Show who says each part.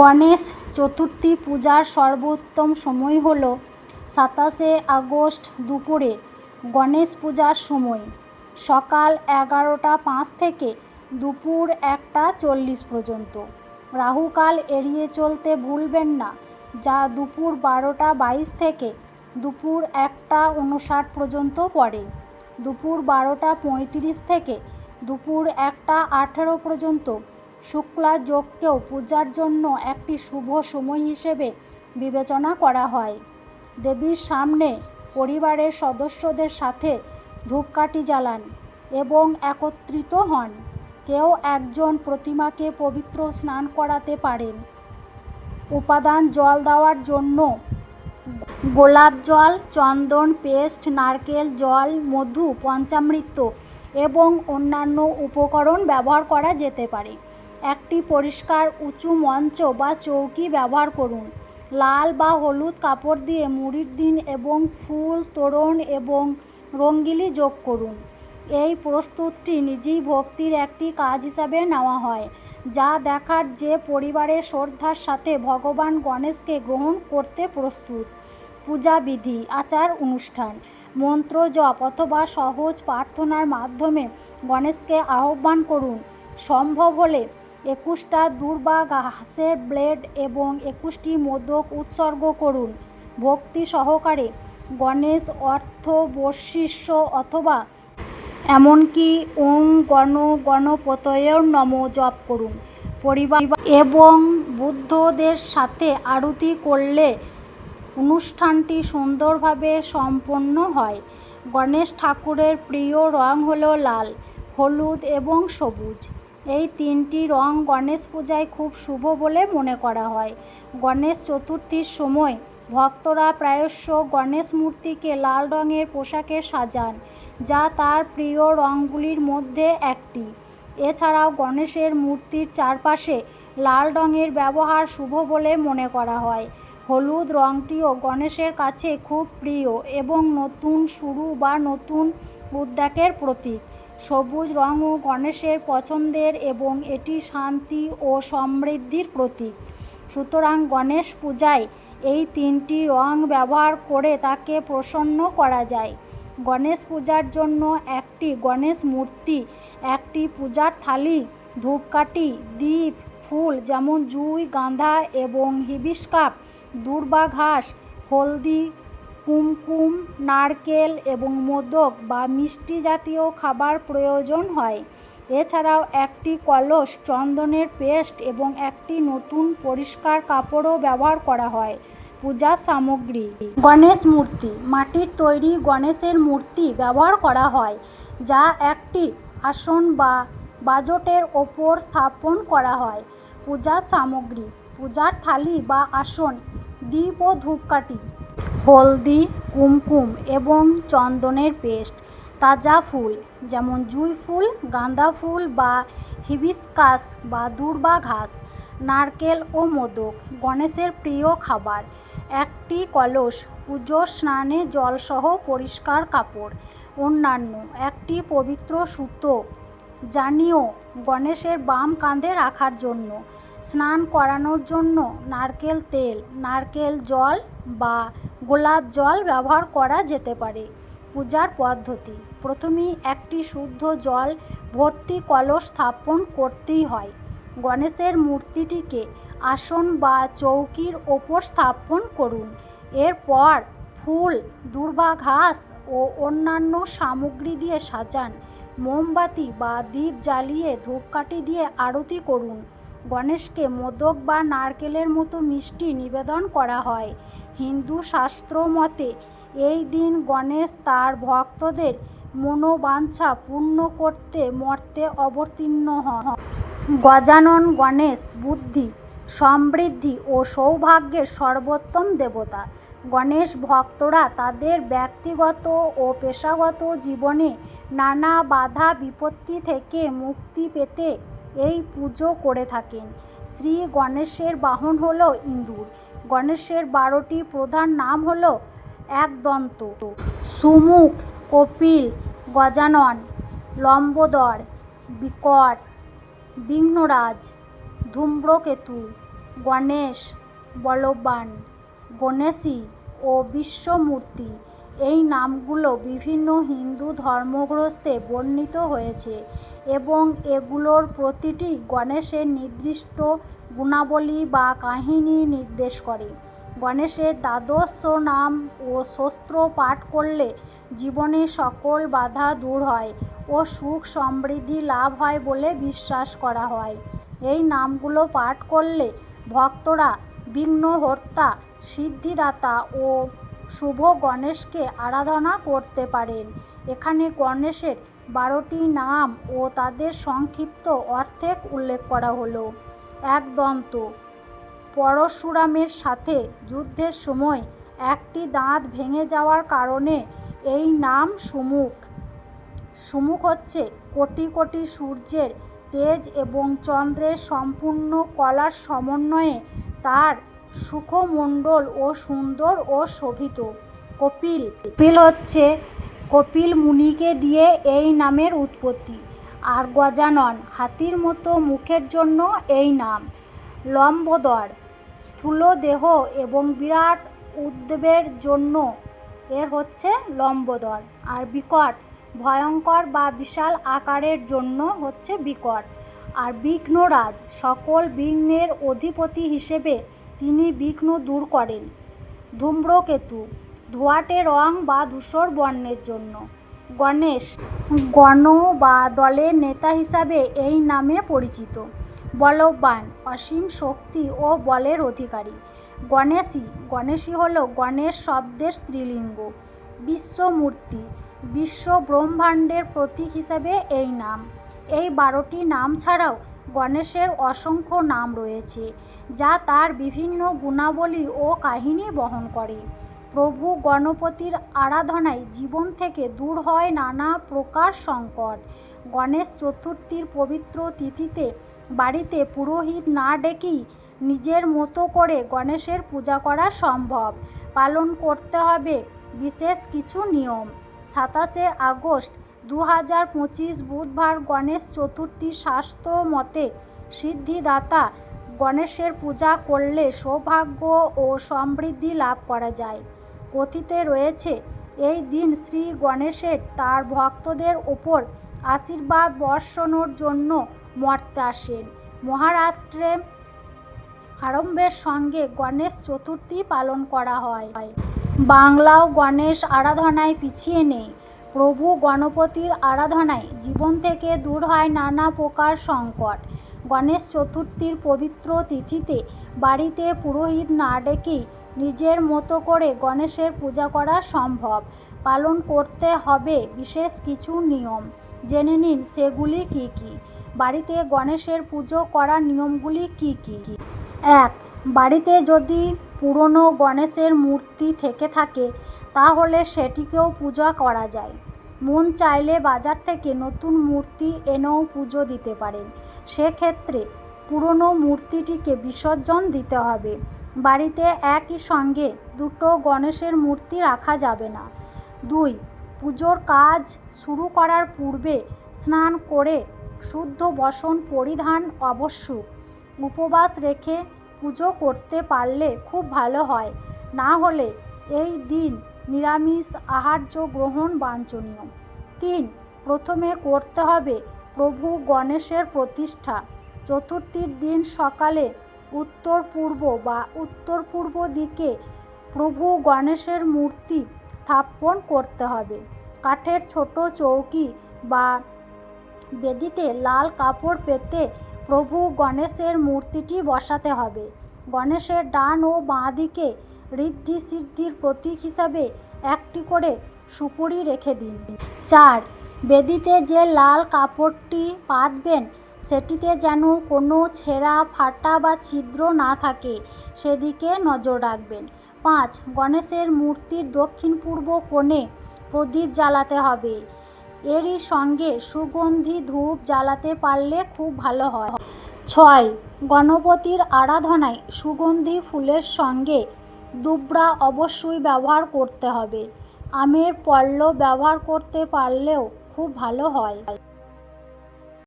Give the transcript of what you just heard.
Speaker 1: গণেশ চতুর্থী পূজার সর্বোত্তম সময় হল সাতাশে আগস্ট দুপুরে গণেশ পূজার সময়। সকাল এগারোটা পাঁচ থেকে দুপুর একটা চল্লিশ পর্যন্ত। রাহুকাল এড়িয়ে চলতে ভুলবেন না, যা দুপুর বারোটা বাইশ থেকে দুপুর একটা উনষাট পর্যন্ত পড়ে। দুপুর বারোটা পঁয়ত্রিশ থেকে দুপুর একটা আঠেরো পর্যন্ত শুক্লা যোগকেও পূজার জন্য একটি শুভ সময় হিসেবে বিবেচনা করা হয়। দেবীর সামনে পরিবারের সদস্যদের সাথে ধূপকাঠি জ্বালান এবং একত্রিত হন। কেউ একজন প্রতিমাকে পবিত্র স্নান করাতে পারেন। উপাদান জল দেওয়ার জন্য গোলাপ জল, চন্দন পেস্ট, নারকেল জল, মধু, পঞ্চামৃত এবং অন্যান্য উপকরণ ব্যবহার করা যেতে পারে। একটি পরিষ্কার উঁচু মঞ্চ বা চৌকি ব্যবহার করুন। লাল বা হলুদ কাপড় দিয়ে মুড়ির দিন এবং ফুল, তোরণ এবং রঙ্গিলি যোগ করুন। এই প্রস্তুতটি নিজেই ভক্তির একটি কাজ হিসাবে নেওয়া হয়, যা দেখার যে পরিবারে শ্রদ্ধার সাথে ভগবান গণেশকে গ্রহণ করতে প্রস্তুত। পূজা বিধি, আচার, অনুষ্ঠান, মন্ত্র, জপ অথবা সহজ প্রার্থনার মাধ্যমে গণেশকে আহ্বান করুন। সম্ভব হলে একুশটা দূর্বা ঘাসের ব্লেড এবং একুশটি মোদক উৎসর্গ করুন। ভক্তি সহকারে গণেশ অর্থ বশিষ্য অথবা এমনকি ওং গণ গণপতয়ের নম জপ করুন। পরিবার এবং বুদ্ধদের সাথে আরতি করলে অনুষ্ঠানটি সুন্দরভাবে সম্পন্ন হয়। গণেশ ঠাকুরের প্রিয় রং হলো লাল, হলুদ এবং সবুজ। এই তিনটি রং গণেশ পূজায় খুব শুভ বলে মনে করা হয়। গণেশ চতুর্থীর সময় ভক্তরা প্রায়শ গণেশ মূর্তিকে লাল রঙের পোশাকে সাজান, যা তার প্রিয় রঙগুলির মধ্যে একটি। এছাড়াও গণেশের মূর্তির চারপাশে লাল রঙের ব্যবহার শুভ বলে মনে করা হয়। হলুদ রঙটিও গণেশের কাছে খুব প্রিয় এবং নতুন শুরু বা নতুন উদ্যোগের প্রতীক। সবুজ রঙও গণেশের পছন্দের এবং এটি শান্তি ও সমৃদ্ধির প্রতীক। সুতরাং গণেশ পূজায় এই তিনটি রং ব্যবহার করে তাকে প্রসন্ন করা যায়। গণেশ পূজার জন্য একটি গণেশ মূর্তি, একটি পূজার থালি, ধূপকাঠি, দ্বীপ, ফুল যেমন জুঁই গাঁদা এবং হিবিস্কাপ দূর্বা ঘাস হলদি কুমকুম নারকেল এবং মোদক বা মিষ্টি জাতীয় খাবার প্রয়োজন হয়। এছাড়াও একটি কলস, চন্দনের পেস্ট এবং একটি নতুন পরিষ্কার কাপড়ও ব্যবহার করা হয়। পূজা সামগ্রী। গণেশ মূর্তি। মাটির তৈরি গণেশের মূর্তি ব্যবহার করা হয়, যা একটি আসন বা বাজটের ওপর স্থাপন করা হয়। পূজা সামগ্রী। পূজার থালি বা আসন, দ্বীপ ও ধূপকাঠি। হলদি, কুমকুম এবং চন্দনের পেস্ট, তাজা ফুল যেমন জুঁই ফুল, গাঁদা ফুল বা হিবিস্কাস বা দূর্বা ঘাস নারকেল ও মোদক গণেশের প্রিয় খাবার। একটি কলস পুজো স্নানে জলসহ পরিষ্কার কাপড়। অন্যান্য একটি পবিত্র সুতো জানিও গণেশের বাম কাঁধে রাখার জন্য। স্নান করানোর জন্য নারকেল তেল, নারকেল জল বা গোলাপ জল ব্যবহার করা যেতে পারে। পূজার পদ্ধতি। প্রথমেই একটি শুদ্ধ জল ভর্তি কলস স্থাপন করতেই হয়। গণেশের মূর্তিটিকে আসন বা চৌকির ওপর স্থাপন করুন। এরপর ফুল, দূর্বা ঘাস ও অন্যান্য সামগ্রী দিয়ে সাজান। মোমবাতি বা দ্বীপ জ্বালিয়ে ধূপকাঠি দিয়ে আরতি করুন। গণেশকে মোদক বা নারকেলের মতো মিষ্টি নিবেদন করা হয়। হিন্দু শাস্ত্র মতে, এই দিন গণেশ তার ভক্তদের মনোবাঞ্ছা পূর্ণ করতে মর্তে অবতীর্ণ হন। গজানন গণেশ বুদ্ধি, সমৃদ্ধি ও সৌভাগ্যের সর্বোত্তম দেবতা। গণেশ ভক্তরা তাদের ব্যক্তিগত ও পেশাগত জীবনে নানা বাধা বিপত্তি থেকে মুক্তি পেতে এই পুজো করে থাকেন। শ্রী গণেশের বাহন হল ইন্দুর গণেশের বারোটি প্রধান নাম হল একদন্ত, সুমুখ, কপিল, গজানন, লম্বোদর, বিকট, বিঘ্নরাজ, ধূম্রকেতু, গণেশ, বলবান, গণেশী ও বিশ্বমূর্তি। এই নামগুলো বিভিন্ন হিন্দু ধর্মগ্রন্থে বর্ণিত হয়েছে এবং এগুলোর প্রতিটি গণেশের নির্দিষ্ট গুণাবলী বা কাহিনী নির্দেশ করে। গণেশের দ্বাদশ নাম ও স্তোত্র পাঠ করলে জীবনে সকল বাধা দূর হয় ও সুখ সমৃদ্ধি লাভ হয় বলে বিশ্বাস করা হয়। এই নামগুলো পাঠ করলে ভক্তরা বিঘ্নহর্তা সিদ্ধিদাতা ও শুভ গণেশকে আরাধনা করতে পারেন। এখানে গণেশের বারোটি নাম ও তাদের সংক্ষিপ্ত অর্থে উল্লেখ করা হলো। এক দন্ত পরশুরামের সাথে যুদ্ধের সময় একটি দাঁত ভেঙে যাওয়ার কারণে এই নাম সুমুখ। সুমুখ হচ্ছে কোটি কোটি সূর্যের তেজ এবং চন্দ্রের সম্পূর্ণ কলার সমন্বয়ে তার সুখমণ্ডল ও সুন্দর ও শোভিত। কপিল। কপিল হচ্ছে কপিল মুনিকে দিয়ে এই নামের উৎপত্তি। আর গজানন, হাতির মতো মুখের জন্য এই নাম। লম্বদর স্থূল দেহ এবং বিরাট উদ্বেগের জন্য এর হচ্ছে লম্বদর। আর বিকট, ভয়ঙ্কর বা বিশাল আকারের জন্য হচ্ছে বিকট। আর বিঘ্নরাজ, সকল বিঘ্নের অধিপতি হিসেবে তিনি বিঘ্ন দূর করেন। ধূম্রকেতু, ধোঁয়াটে রং বা ধূসর বর্ণের জন্য। গণেশ গণ বা দলের নেতা হিসাবে এই নামে পরিচিত। বলবান, অসীম শক্তি ও বলের অধিকারী। গণেশী গণেশী হল গণেশ শব্দের স্ত্রীলিঙ্গ। বিশ্বমূর্তি বিশ্ব ব্রহ্মাণ্ডের প্রতীক হিসাবে এই নাম। এই বারোটি নাম ছাড়াও গণেশের অসংখ্য নাম রয়েছে, যা তার বিভিন্ন গুণাবলী ও কাহিনী বহন করে। প্রভু গণপতির আরাধনায় জীবন থেকে দূর হয় নানা প্রকার সংকট। গণেশ চতুর্থীর পবিত্র তিথিতে বাড়িতে পুরোহিত না ডেকেই নিজের মতো করে গণেশের পূজা করা সম্ভব। পালন করতে হবে বিশেষ কিছু নিয়ম। সাতাশে আগস্ট দু হাজার পঁচিশ বুধবার গণেশ চতুর্থী শাস্ত্র মতে সিদ্ধিদাতা গণেশের পূজা করলে সৌভাগ্য ও সমৃদ্ধি লাভ করা যায়। কথিতে রয়েছে, এই দিন শ্রী গণেশের তার ভক্তদের ওপর আশীর্বাদ বর্ষণের জন্য মর্তে আসেন। মহারাষ্ট্রে আরম্ভের সঙ্গে গণেশ চতুর্থী পালন করা হয়। বাংলাও গণেশ আরাধনায় পিছিয়ে নেই। প্রভু গণপতির আরাধনায় জীবন থেকে দূর হয় নানা প্রকার সংকট। গণেশ চতুর্থীর পবিত্র তিথিতে বাড়িতে পুরোহিত না ডেকেই নিজের মতো করে গণেশের পূজা করা সম্ভব। পালন করতে হবে বিশেষ কিছু নিয়ম। জেনে নিন সেগুলি কি কি। বাড়িতে গণেশের পুজো করার নিয়মগুলি কি কি? এক, বাড়িতে যদি পুরনো গণেশের মূর্তি থেকে থাকে, তাহলে সেটিকেও পূজা করা যায়। মন চাইলে বাজার থেকে নতুন মূর্তি এনেও পুজো দিতে পারেন। সেক্ষেত্রে পুরনো মূর্তিটিকে বিসর্জন দিতে হবে। বাড়িতে একই সঙ্গে দুটো গণেশের মূর্তি রাখা যাবে না। দুই, পুজোর কাজ শুরু করার পূর্বে স্নান করে শুদ্ধ বসন পরিধান আবশ্যক। উপবাস রেখে পুজো করতে পারলে খুব ভালো হয়। না হলে এই দিন নিরামিষ আহার্য গ্রহণ বাঞ্ছনীয়। তিন, প্রথমে করতে হবে প্রভু গণেশের প্রতিষ্ঠা। চতুর্থীর দিন সকালে উত্তর পূর্ব বা উত্তর পূর্ব দিকে প্রভু গণেশের মূর্তি স্থাপন করতে হবে। কাঠের ছোট চৌকি বা বেদিতে লাল কাপড় পেতে প্রভু গণেশের মূর্তিটি বসাতে হবে। গণেশের ডান ও বাঁ দিকে ঋদ্ধি সিদ্ধির প্রতীক হিসাবে একটি করে সুপুরি রেখে দিন। চার, বেদিতে যে লাল কাপড়টি পাতবেন সেটিতে যেন কোনো ছেঁড়া, ফাটা বা ছিদ্র না থাকে, সেদিকে নজর রাখবেন। পাঁচ, গণেশের মূর্তির দক্ষিণ পূর্ব কোণে প্রদীপ জ্বালাতে হবে। এরই সঙ্গে সুগন্ধি ধূপ জ্বালাতে পারলে খুব ভালো হয়। ছয়, গণপতির আরাধনায় সুগন্ধি ফুলের সঙ্গে দুবরা অবশ্যই ব্যবহার করতে হবে। আমের পল্লব ব্যবহার করতে পারলেও খুব ভালো হয়।